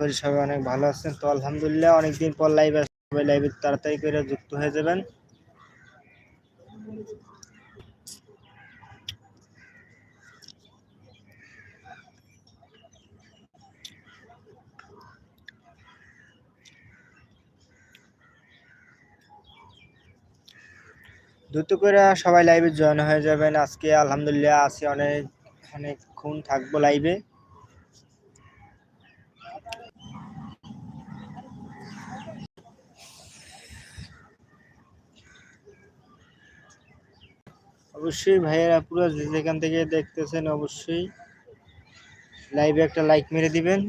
করি সবাই অনেক ভালো আছেন। তো আলহামদুলিল্লাহ অনেকদিন পর লাইভে সবাই লাইভে তাড়াতাড়ি করে যুক্ত হয়ে যাবেন। দ্রুত করে সবাই লাইভে জয়েন হয়ে যাবেন। আজকে আলহামদুলিল্লাহ আছি অনেক অনেকক্ষণ থাকব লাইভে অবশ্যই ভাইয়েরা পুরো যেখান থেকে দেখতেছেন অবশ্যই লাইভে একটা লাইক মেরে দিবেন।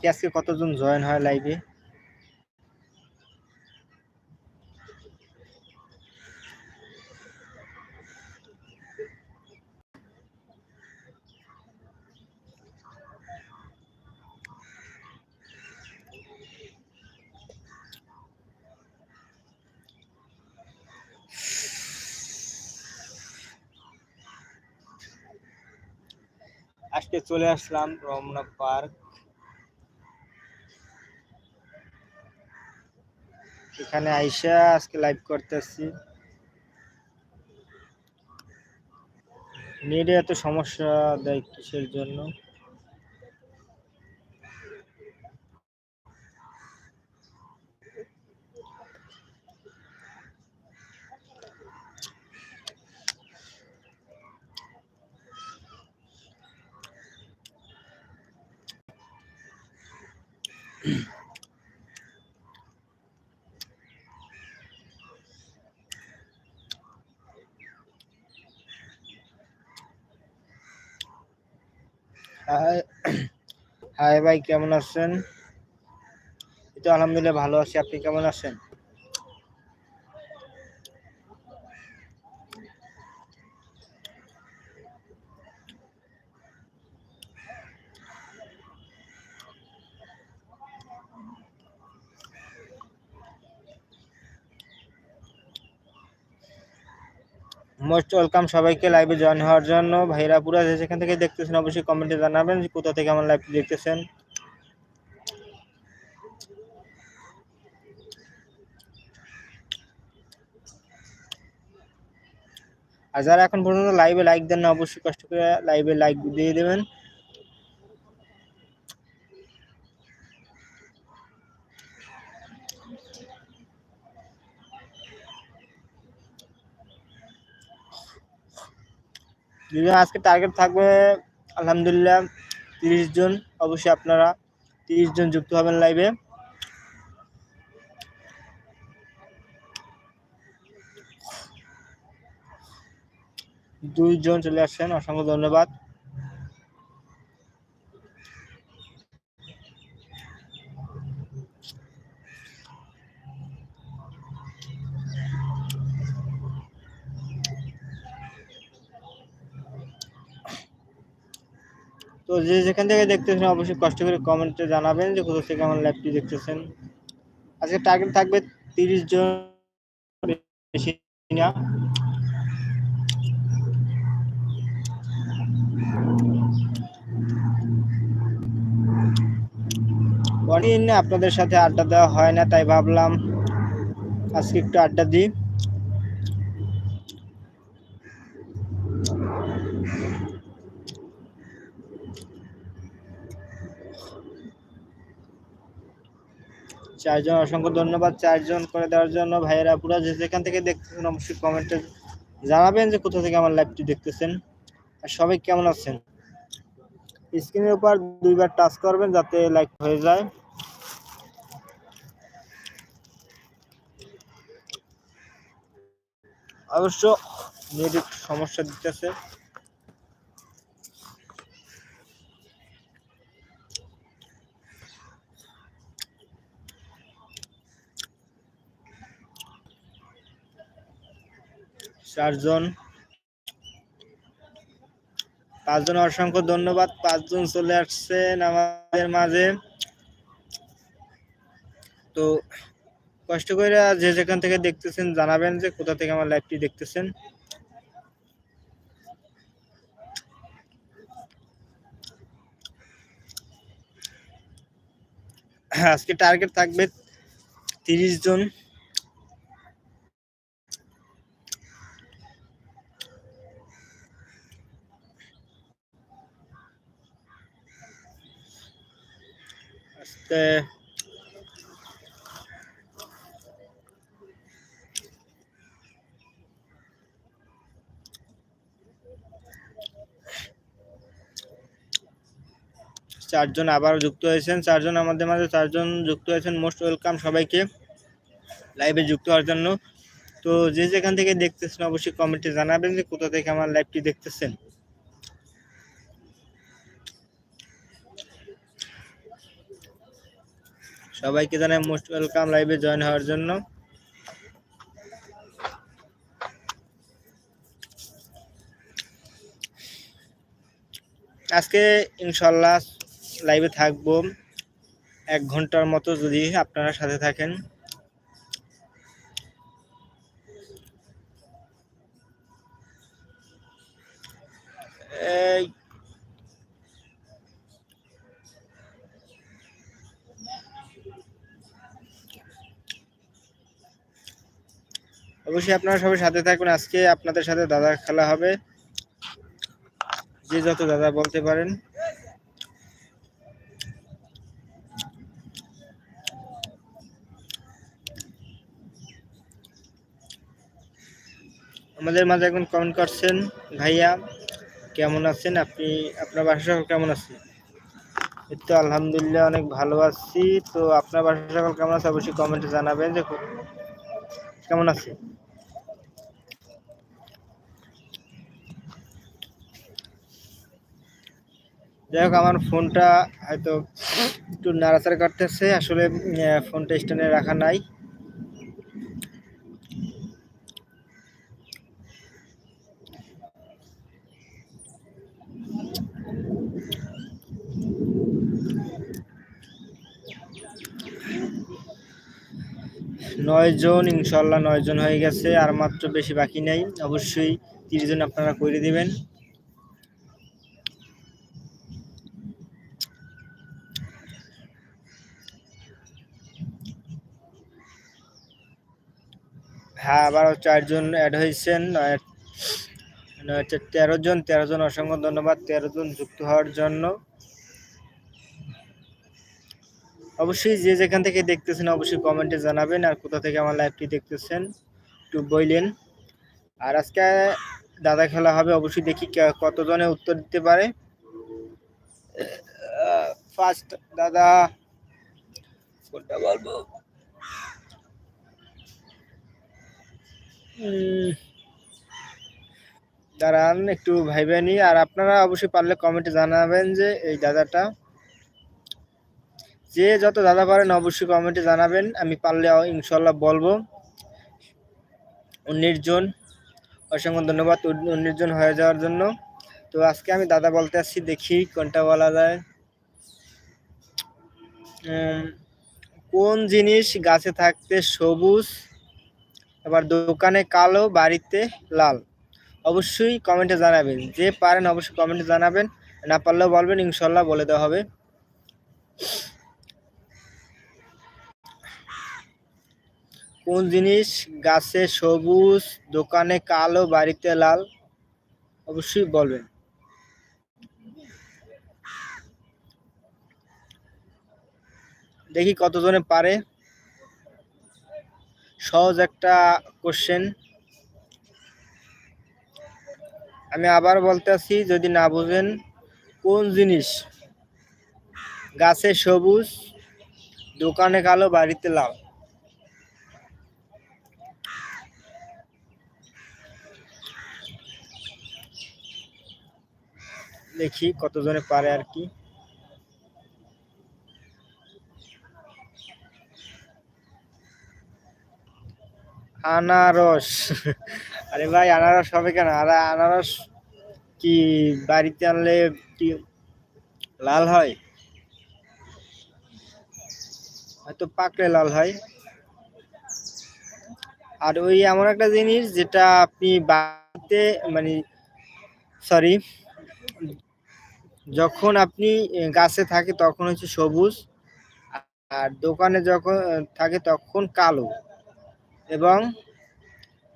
আজকে কতজন জয়েন হয় লাইভে আজকে চলে আসলাম রমনা পার্ক। এখানে আইসা আজকে লাইভ করতেছি। নেটে এত সমস্যা দেয় কিসের জন্য? হাই ভাই কেমন আছেন? এই তো আলহামদুলিল্লাহ ভালো আছি। আপনি কেমন আছেন? মোস্ট ওয়েলকাম সবাইকে লাইভে জয়েন হওয়ার জন্য। ভাইরা পুরা যেখান থেকে দেখতেছেন, অবশ্যই কমেন্টে জানাবেন যে কোথা থেকে আমার লাইভ দেখতেছেন। আর যারা এখন পর্যন্ত লাইভে লাইক দেন না, অবশ্যই কষ্ট করে লাইভে লাইক দিয়ে দেবেন। যদি আজকে টার্গেট থাকবে, আলহামদুলিল্লাহ, তিরিশ জন, অবশ্যই আপনারা তিরিশ জন যুক্ত হবেন লাইভে দুইজন চলে আসছেন, অসংখ্য ধন্যবাদ। তো যে যেখান থেকে দেখতেছেন, অবশ্যই কষ্ট করে কমেন্টে জানাবেন যে কোথা থেকে আমার লাইভটি দেখতেছেন। আজকে টার্গেট থাকবে তিরিশ জন বেশি না। অনেকদিন আপনাদের সাথে আড্ডা দেওয়া হয় না, তাই ভাবলাম আজকে একটু আড্ডা দিই। চারজন, অসংখ্য ধন্যবাদ চারজন করে দেওয়ার জন্য। ভাইয়েরা, পুরো যে যেখান থেকে দেখতেছেন, অবশ্যই কমেন্টে জানাবেন যে কোথা থেকে আমার লাইভটি দেখতেছেন। আর সবাই কেমন আছেন? স্ক্রিনের উপর দুইবার টাচ করবেন যাতে লাইক হয়ে যায়। অবশ্য নেট সমস্যা দিতেছে। চারজন। পাঁচজন অসংখ্য ধন্যবাদ, পাঁচজন চলে আসছেন আমাদের মাঝে। তো কষ্ট করে যে যেখান থেকে দেখতেছেন, জানাবেন যে কোথা থেকে আমার লাইভটি দেখতেছেন। আজকে টার্গেট থাকবে তিরিশ জন। চারজন আবার যুক্ত হয়েছেন। চারজন আমাদের মাঝে, চারজন যুক্ত হয়েছেন। মোস্ট ওয়েলকাম সবাইকে লাইভে যুক্ত হওয়ার জন্য। তো যে যেখান থেকে দেখতেছেন, অবশ্যই কমেন্টে জানাবেন যে কোথা থেকে আমার লাইভটি দেখতেছেন। সবাইকে জানাই মোস্ট ওয়েলকাম লাইভে জয়েন হওয়ার জন্য। আজকে ইনশাল্লাহ লাইভে থাকব। এক ঘণ্টার মতো যদি আপনারা সাথে থাকেন। অবশ্যই আপনারা সবাই সাথে থাকুন। আজকে আপনাদের সাথে দাদা খেলা হবে। যে যত দাদা বলতে পারেন। আমাদের মাঝে এখন কমেন্ট করছেন, ভাইয়া, কেমন আছেন? আপনি, আপনার বাসা সকল কেমন আছে? তো আলহামদুলিল্লাহ অনেক ভালো আছি। তো আপনার বাসা সকল কেমন আছে? অবশ্যই কমেন্টে জানাবেন যে, কেমন আছে? যাই হোক, আমার ফোনটা হয়তো একটু নাড়াচাড়া করতেছে। আসলে ফোনটা স্ট্যান্ডে রাখা নাই। নয় জন ইনশাল্লাহ নয় জন হয়ে গেছে, আর মাত্র বেশি বাকি নেই। অবশ্যই তিরিশ জন আপনারা করে দিবেন। আবারও চারজন অ্যাড হয়েছেন হচ্ছে তেরো জন তেরো জন অসংখ্য ধন্যবাদ, তেরো জন যুক্ত হওয়ার জন্য। অবশ্যই যে যেখান থেকে দেখতেছেন অবশ্যই কমেন্টে জানাবেন আর কোথা থেকে আমার লাইভটি দেখতেছেন, একটু বললেন আর আজকে দাদা খেলা হবে, অবশ্যই দেখি কতজনে উত্তর দিতে পারে। ফার্স্ট দাদা, কোনটা বলব? দাঁড়ান, একটু ভাইবে নি। আর আপনারা অবশ্যই পারলে কমেন্টে জানাবেন যে এই দাদাটা। যে যত দাদা পারেন অবশ্যই কমেন্টে জানাবেন। আমি পারলে ইনশাল্লাহ বলব। উনিশ জন। অসংখ্য ধন্যবাদ। উনিশ জন হয়ে যাওয়ার জন্য। তো আজকে আমি দাদা বলতে আসছি, দেখি কোনটা বলা যায়। কোন জিনিস গাছে থাকতে সবুজ এবার দোকানে কালো, বাড়িতে লাল। অবশ্যই কমেন্টে জানাবেন। যে পারেন অবশ্যই কমেন্টে জানাবেন। না পারলেও বলবেন, ইনশাল্লাহ বলে দেওয়া হবে। কোন জিনিস গাছে সবুজ, দোকানে কালো, বাড়িতে লাল? অবশ্যই বলবেন। দেখি কতজনে পারে। সহজ একটা কোশ্চেন আমি আবার বলতে আছি যদি না বুঝেন, কোন জিনিস গাছে সবুজ, দোকানে কালো, বাড়িতে লাল? দেখি কতজনে পারে আর কি। আনারস। আরে ভাই, আনারস হবে কেন? আর আনারস কি বাড়িতে আনলে কি লাল হয়? হয়তো পাকলে লাল হয়। আর ওই এমন একটা জিনিস যেটা আপনি বাড়িতে মানে সরি যখন আপনি গাছে থাকে তখন হচ্ছে সবুজ, আর দোকানে যখন, থাকে তখন কালো। এবং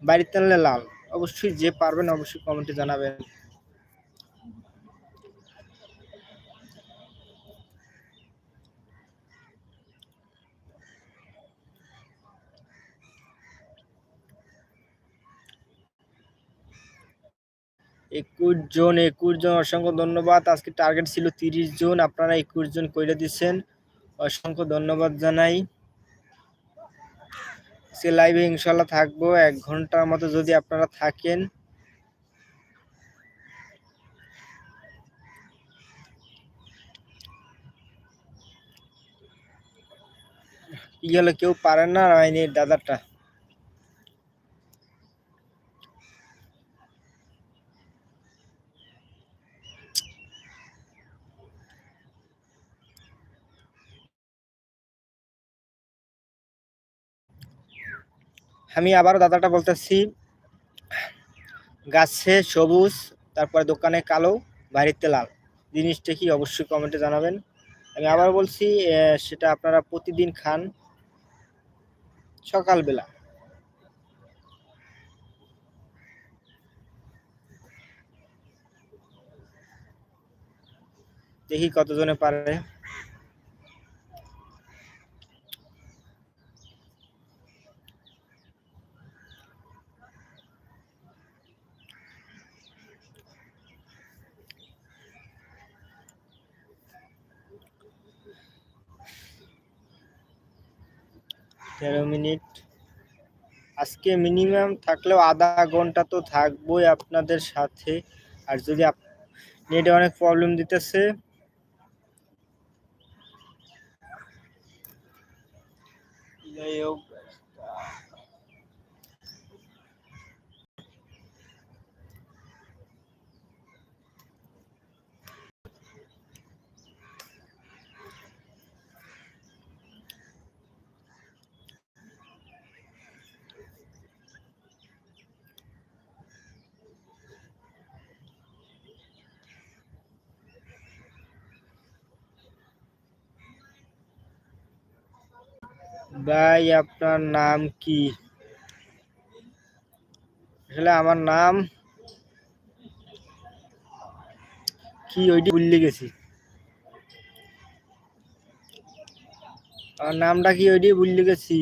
বাড়িতে আনলে লাল। অবশ্যই যে পারবেন অবশ্যই কমেন্টে জানাবেন। একুশ জন একুশ জন, অসংখ্য ধন্যবাদ। আজকে টার্গেট ছিল তিরিশ জন, আপনারা একুশ জন করে দিচ্ছেন অসংখ্য ধন্যবাদ জানাই। সে লাইভে ইনশাল্লাহ থাকব। এক ঘণ্টার মতো যদি আপনারা থাকেন। কি হলো, কেউ পারেন না হয়নি দাদাটা? আমি আবারও দাদাটা বলতেছি, গাছে সবুজ, তারপরে দোকানে কালো, বাড়িতে লাল। জিনিসটা কি অবশ্যই কমেন্টে জানাবেন। আমি আবার বলছি সেটা আপনারা প্রতিদিন খান সকালবেলা। দেখি কতজনে পারে তেরো মিনিট আজকে মিনিমাম থাকলেও আধা ঘণ্টা তো থাকবোই আপনাদের সাথে। আর যদি নেটে অনেক প্রবলেম দিতেছে। যাই হোক ভাই, আপনার নাম কি? আসলে আমার নাম কি ওইটি ভুললে গেছি। আমার নামটা কি ওইটি ভুললে গেছি।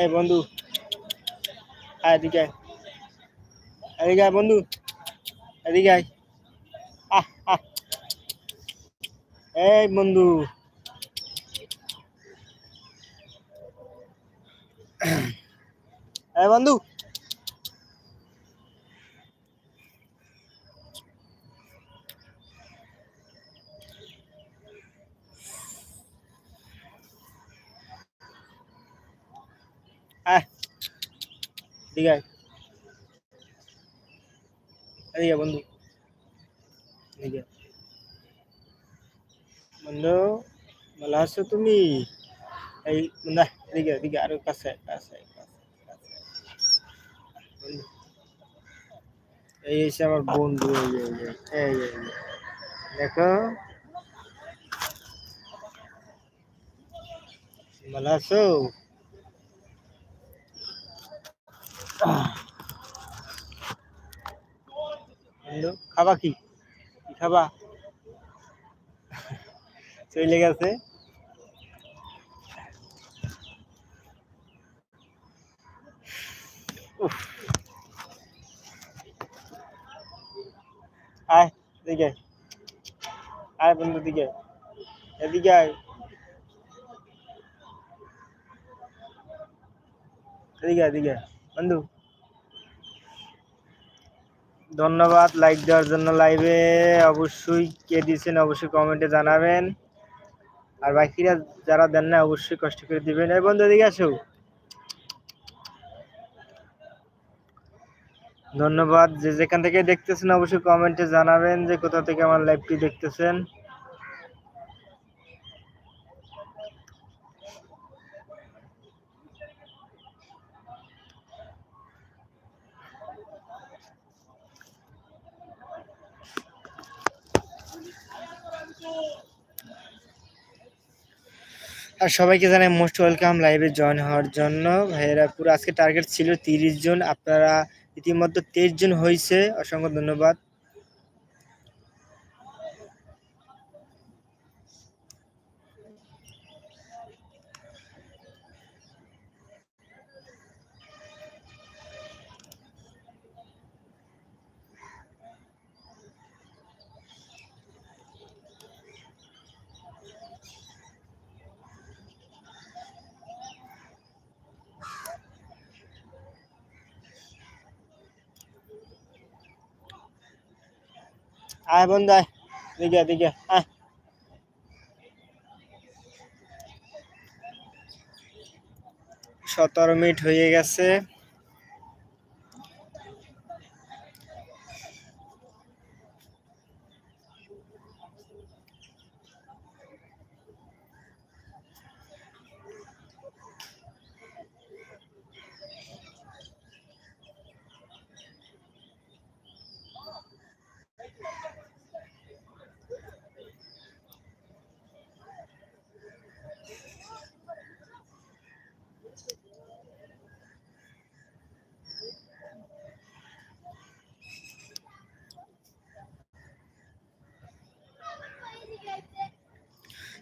এই বন্ধু এদিকে এদিকে বন্ধু, এদিকে আহ এই বন্ধু এই বন্ধু আয় ঠিক আছে এদিকে বন্ধু এদিকে বন্ধু আছো তুমি। এই, না, এদিকে এদিকে, আরও কাছে কাছে এই এসে আমার বন্ধু, এই এই দেখো। ভালো আছো? খাবা কি খাবা? চলে গেছে। দিকে আয়। বন্ধু দিকে এদিকে আয়। এদিকে এদিকে বন্ধু, ধন্যবাদ লাইক দেওয়ার জন্য লাইভে অবশ্যই কে দিয়েছেন অবশ্যই কমেন্টে জানাবেন। আর বাকিরা যারা দেন না অবশ্যই কষ্ট করে দিবেন। এই বন্ধু, এদিকে আসো। ধন্যবাদ। যে যেখান থেকে দেখতেছেন অবশ্যই কমেন্টে জানাবেন যে কোথা থেকে আমার লাইভটি দেখতেছেন। আর সবাইকে জানাই মোস্ট ওয়েলকাম লাইভে জয়েন হওয়ার জন্য। ভাইয়েরা, পুরো আজকে টার্গেট ছিল তিরিশ জন। আপনারা ইতিমধ্যে তেইশ জন হয়েছে। অসংখ্য ধন্যবাদ। আয় বন্ধু আয়। দিকে দিকে আয়। সতেরো মিনিট হয়ে গেছে।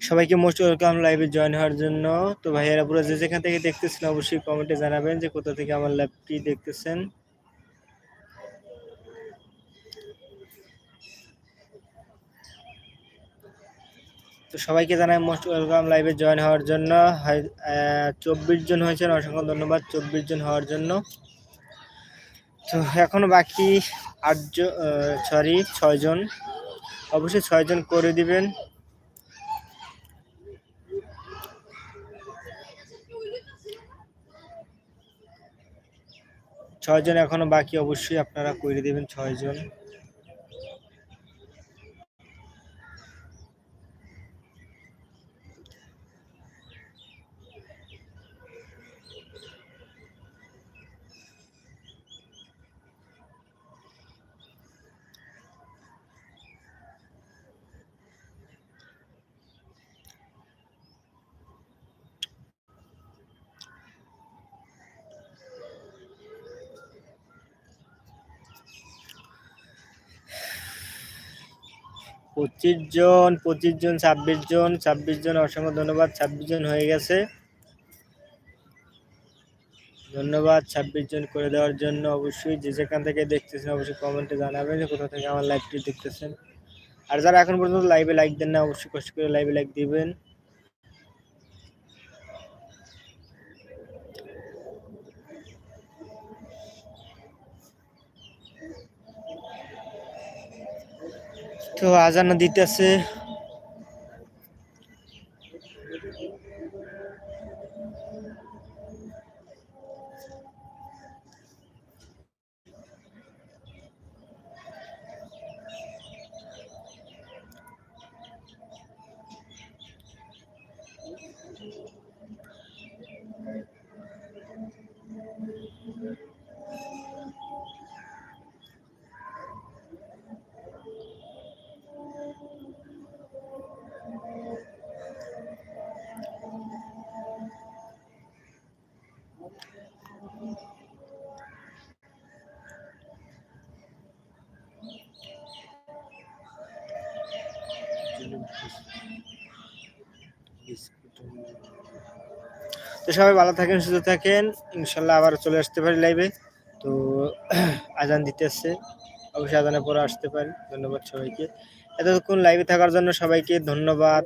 সবাইকে মোস্ট ওয়েলকাম লাইভে জয়েন হওয়ার জন্য। তো ভাইয়েরা পুরো যে যেখান থেকে দেখতেছেন অবশ্যই কমেন্টে জানাবেন যে কোথা থেকে আমার লাইভটি দেখতেছেন। তো সবাইকে জানাই মোস্ট ওয়েলকাম লাইভে জয়েন হওয়ার জন্য। চব্বিশ জন হয়েছেন, অসংখ্য ধন্যবাদ, চব্বিশ জন হওয়ার জন্য। তো এখনও বাকি আটজন সরি ছয়জন। অবশ্যই ছয়জন করে দিবেন। ছয়জন এখনও বাকি অবশ্যই আপনারা করে দেবেন ছয়জন। পঁচিশ জন পঁচিশ জন, ছাব্বিশ জন ছাব্বিশ জন, অসংখ্য ধন্যবাদ, ছাব্বিশ জন হয়ে গেছে। ধন্যবাদ ছাব্বিশ জন করে দেওয়ার জন্য। অবশ্যই যে যেখান থেকে দেখতেছেন, অবশ্যই কমেন্টে জানাবেন যে কোথা থেকে আমার লাইভটি দেখতেছেন। আর যারা এখন পর্যন্ত লাইভে লাইক দেন না, অবশ্যই কষ্ট করে লাইভে লাইক দিবেন। তো আজানা দিতেছে। তো সবাই ভালো থাকেন, সুস্থ থাকেন। ইনশাল্লাহ আবার চলে আসতে পারি লাইভে তো আজান দিতে আসছে অবশ্যই আজানের পরে আসতে পারি। ধন্যবাদ সবাইকে। এতক্ষণ লাইভে থাকার জন্য সবাইকে ধন্যবাদ।